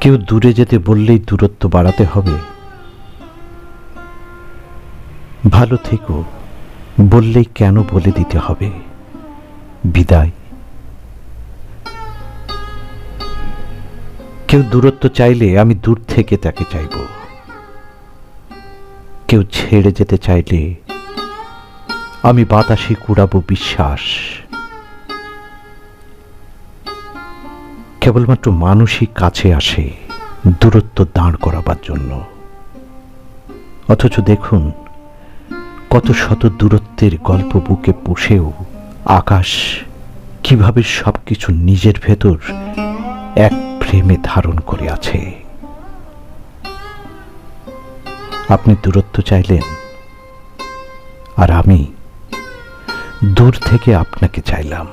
কেউ দূরে যেতে বললেই দূরত্ব বাড়াতে হবে। ভালো থেকো, বললেই কেন বলে দিতে হবে? বিদায়। কেউ দূরত্ব চাইলে আমি দূর থেকে তাকে চাইব। কেউ ছেড়ে যেতে চাইলে আমি বাতাসে কুড়াবো বিশ্বাস। কেবলমাত্র মানুষই কাছে আসে দূরত্ব দাঁড় করাবার জন্য। অথচ দেখুন, কত শত দূরত্বের গল্প বুকে পুষেও আকাশ কীভাবে সবকিছু নিজের ভেতর এক ফ্রেমে ধারণ করে আছে। আপনি দূরত্ব চাইলেন, আর আমি দূর থেকে আপনাকে চাইলাম।